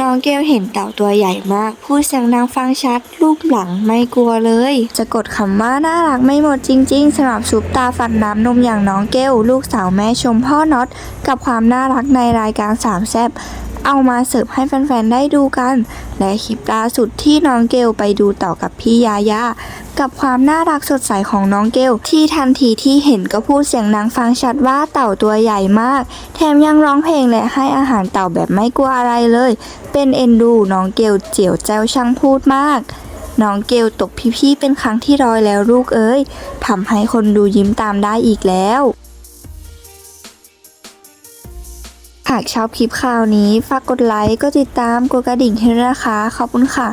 น้องเกลเห็นเต่าตัวใหญ่มาก พูดเสียงดังฟังชัด รูปหลังไม่กลัวเลย จะกดคำว่าน่ารักไม่หมดจริงๆสำหรับซุปตาฟันน้ำนมอย่างน้องเกลลูกสาวแม่ชมพ่อน็อต กับความน่ารักในรายการสามแซบเอามาเสิร์ฟให้แฟนๆ ได้ดูกัน และคลิปล่าสุดที่น้องเกลไปดูต่อกับพี่ยาย่า กับความน่ารักสดใสของน้องเกลที่ทันทีที่เห็นก็พูดเสียงดังฟังชัดว่าเต่าตัวใหญ่มาก แถมยังร้องเพลงและให้อาหารเต่าแบบไม่กลัวอะไรเลย เป็นเอ็นดูน้องเกลเจียวแจวช่างพูดมากน้องเกลตกพี่ๆเป็นครั้งที่ร้อยแล้วลูกเอ้ยทำให้คนดูยิ้มตามได้อีกแล้ว หากชอบคลิปข่าวนี้ ฝากกดไลค์ กดติดตาม กดกระดิ่งให้ด้วยนะคะ ขอบคุณค่ะ